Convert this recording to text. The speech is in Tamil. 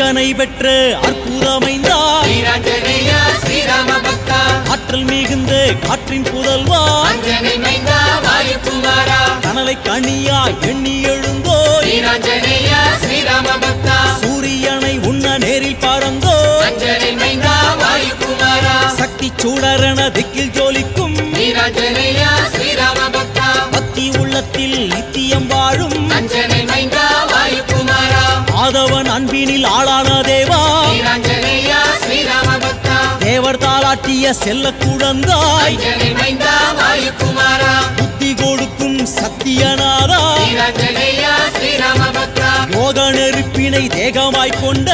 அஞ்சனை பெற்ற அற்புதமைந்தா. ஆற்றல் மிகுந்த காற்றின் புதல்வா கனலை கனியா எண்ணி பக்தா சூரியனை உண்ண நேரில் வாயுகுமாரா சக்தி சூடரண திக்கில் ஜோலிக்கும். பக்தா உள்ளத்தில் நித்தியம் வாழும். அஞ்சனை அன்பினில் ஆளான தேவா. தேவர் தாளாட்டிய செல்ல குழந்தாய் புத்தி கொடுக்கும் பக்தா யோக நெருப்பினை தேகமாய் கொண்ட